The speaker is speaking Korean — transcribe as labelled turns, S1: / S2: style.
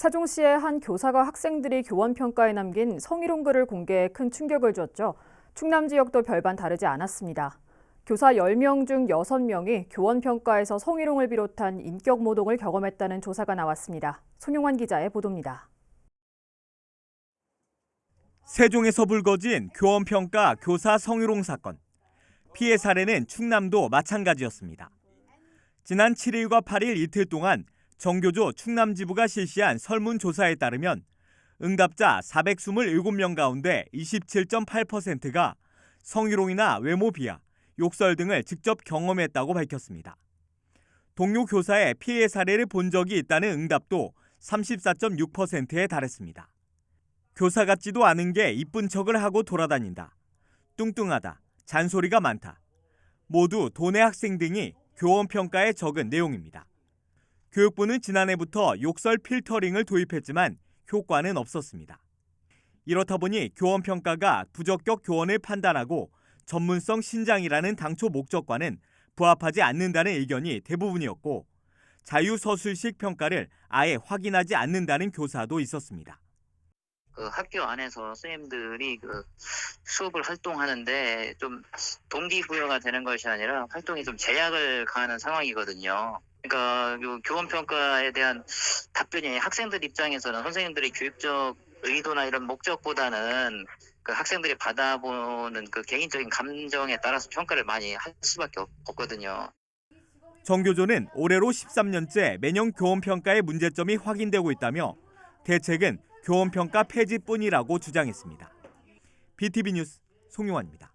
S1: 세종시의 한 교사가 학생들이 교원 평가에 남긴 성희롱 글을 공개해 큰 충격을 줬죠. 충남 지역도 별반 다르지 않았습니다. 교사 10명 중 6명이 교원 평가에서 성희롱을 비롯한 인격 모독을 경험했다는 조사가 나왔습니다. 손용환 기자의 보도입니다.
S2: 세종에서 불거진 교원 평가 교사 성희롱 사건. 피해 사례는 충남도 마찬가지였습니다. 지난 7일과 8일 이틀 동안 정교조 충남지부가 실시한 설문조사에 따르면 응답자 427명 가운데 27.8%가 성희롱이나 외모 비하, 욕설 등을 직접 경험했다고 밝혔습니다. 동료 교사의 피해 사례를 본 적이 있다는 응답도 34.6%에 달했습니다. 교사 같지도 않은 게 이쁜 척을 하고 돌아다닌다. 뚱뚱하다. 잔소리가 많다. 모두 도내 학생 등이 교원 평가에 적은 내용입니다. 교육부는 지난해부터 욕설 필터링을 도입했지만 효과는 없었습니다. 이렇다 보니 교원 평가가 부적격 교원을 판단하고 전문성 신장이라는 당초 목적과는 부합하지 않는다는 의견이 대부분이었고 자유서술식 평가를 아예 확인하지 않는다는 교사도 있었습니다.
S3: 그 학교 안에서 선생님들이 그 수업을 활동하는데 좀 동기부여가 되는 것이 아니라 활동이 좀 제약을 가하는 상황이거든요. 그러니까 요 교원 평가에 대한 답변이 학생들 입장에서는 선생님들의 교육적 의도나 이런 목적보다는 그 학생들이 받아보는 그 개인적인 감정에 따라서 평가를 많이 할 수밖에 없- 없거든요.
S2: 정교조는 올해로 13년째 매년 교원 평가의 문제점이 확인되고 있다며 대책은 교원 평가 폐지뿐이라고 주장했습니다. BTV 뉴스 송용환입니다.